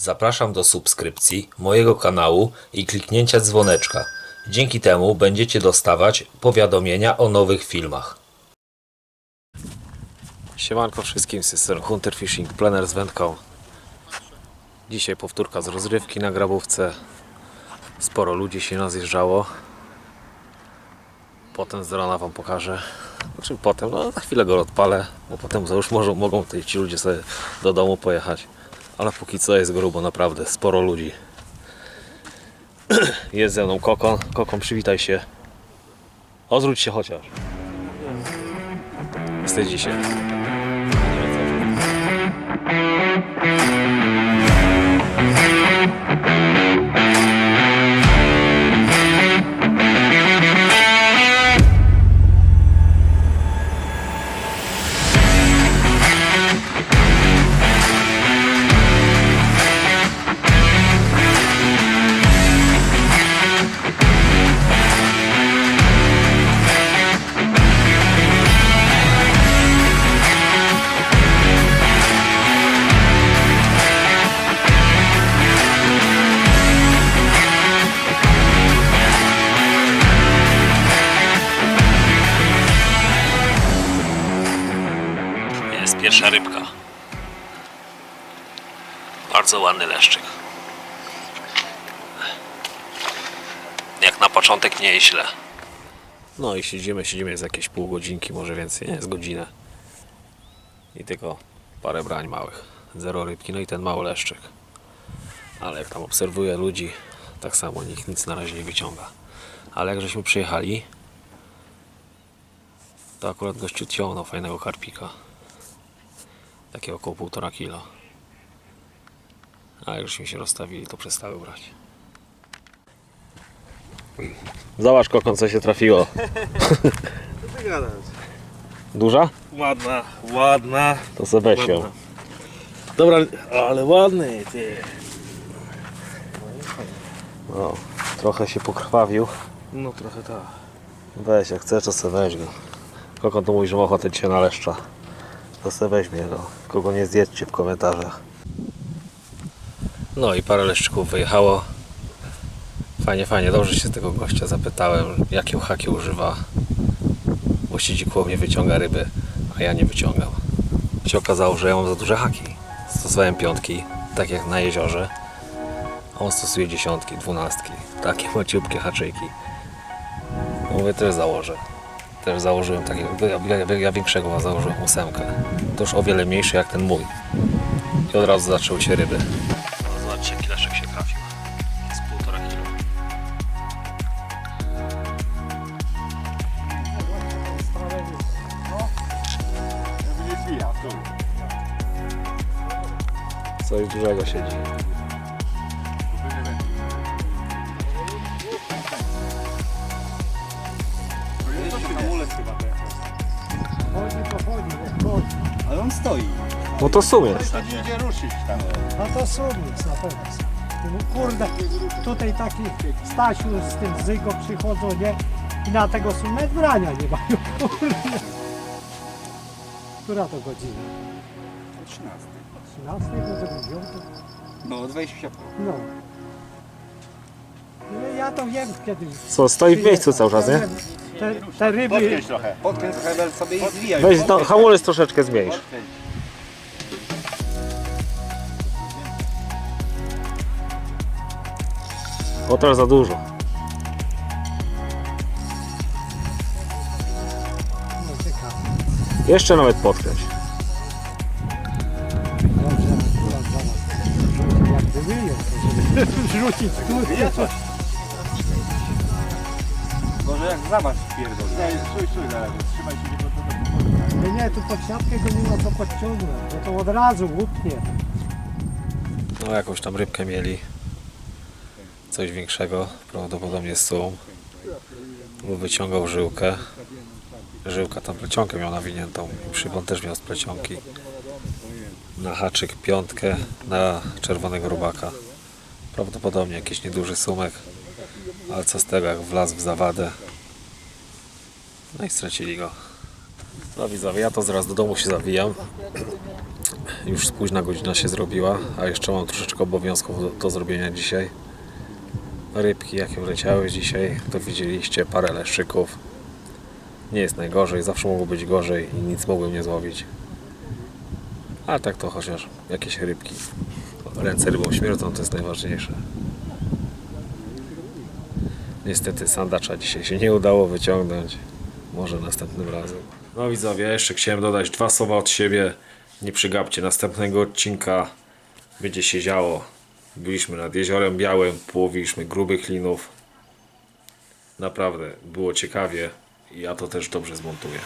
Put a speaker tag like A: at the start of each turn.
A: Zapraszam do subskrypcji mojego kanału i kliknięcia dzwoneczka. Dzięki temu będziecie dostawać powiadomienia o nowych filmach. Siemanko wszystkim, system Hunter Fishing Planner z wędką. Dzisiaj powtórka z rozrywki na grabówce. Sporo ludzi się nazjeżdżało. Potem z rana Wam pokażę. Znaczy potem, no za chwilę go odpalę, bo potem już może, mogą ci ludzie sobie do domu pojechać. Ale póki co jest grubo, naprawdę, sporo ludzi. Jest ze mną Kokon. Kokon, przywitaj się. Odwróć się chociaż. Wstydzi się. Pierwsza rybka. Bardzo ładny leszczyk. Jak na początek nie źle. No i siedzimy, siedzimy z jakieś pół godzinki, może więcej, nie, z godzinę. I tylko parę brań małych. Zero rybki, no i ten mały leszczyk. Ale jak tam obserwuję ludzi, tak samo nikt nic na razie nie wyciąga. Ale jak żeśmy przyjechali, to akurat gościu ciągnął fajnego karpika. Takie około półtora kilo. A jak żeśmy się rozstawili, to przestały brać. Zobacz kokon, co się trafiło.
B: Wygadać.
A: Duża?
B: Ładna, ładna.
A: To sobie weź ją.
B: Ładna. Dobra, ale ładny ty.
A: No, trochę się pokrwawił.
B: No trochę tak.
A: Weź, jak chcesz, to sobie weź go. Kokon to mówi, że ma ochotę dzisiaj na leszcza. To sobie weźmie go. Kogo nie zjedzcie w komentarzach. No i parę leszczyków wyjechało. Fajnie, fajnie. Dobrze się tego gościa zapytałem, jakie haki używa. Bo siedzi wyciąga ryby, a ja nie wyciągam. Się okazało, że ja mam za duże haki. Stosowałem piątki, tak jak na jeziorze. A on stosuje dziesiątki, dwunastki. Takie maciubkie haczyki. No Mówię, też założę. Też założyłem takiego, ja, ja, ja większego założyłem ósemkę. To już o wiele mniejszy jak ten mój. I od razu zaczęły się ryby. No, zobaczcie, jaki leszek się trafił. Jest półtora kilo. Coś dużego siedzi.
C: On stoi.
A: No to sumie.
C: Nie idzie ruszyć tam.
D: No to sumnic na pewno. No Kurde, tutaj taki Stasiu z tym Zygo przychodzą, nie? I na tego sumę brania nie mają. Kurde. Która to godzina?
C: 13.
D: 13, może 9?
C: No, 20
D: No. No ja to wiem kiedy.
A: Co, stoi w miejscu cały czas, nie?
D: Te, te ryby.
C: Podkręć trochę. Podkręć trochę bel sobie i zwijaj.
A: Weź no, hamulec troszeczkę zmniejsz.
C: Podkręć.
A: O, teraz za dużo.
D: No.
A: Jeszcze nawet podkręć.
D: Dobrze, akurat zaraz. Jak wyjdą, to żeby wrzucić tu.
C: Może jak zobacz pierdol. Nie, na razie. Trzymaj się, nie pod
D: Nie, nie, tu pod siatkę go nie ma co podciągnąć. No to od razu łupnie.
A: No jakąś tam rybkę mieli. Coś większego, prawdopodobnie sum. Bo wyciągał żyłkę. Żyłka tam plecionkę miał nawiniętą. Przybon też miał z plecionki. Na haczyk piątkę, na czerwonego robaka. Prawdopodobnie jakiś nieduży sumek. Ale co z tego, jak wlazł w zawadę. No i stracili go. No widzowie, ja to zaraz do domu się zawijam. Już późna godzina się zrobiła, a jeszcze mam troszeczkę obowiązków do, do zrobienia dzisiaj. Rybki jakie wleciały dzisiaj, to widzieliście, parę leszczyków. Nie jest najgorzej, zawsze mogło być gorzej i nic mogłem nie złowić. A tak to chociaż jakieś rybki. Ręce rybą śmierdzą, to jest najważniejsze. Niestety sandacza dzisiaj się nie udało wyciągnąć. Może następnym razem. No widzowie, jeszcze chciałem dodać dwa słowa od siebie. Nie przygapcie, następnego odcinka będzie się działo. Byliśmy nad Jeziorem Białym, połowiliśmy grubych linów. Naprawdę, było ciekawie ja to też dobrze zmontuję.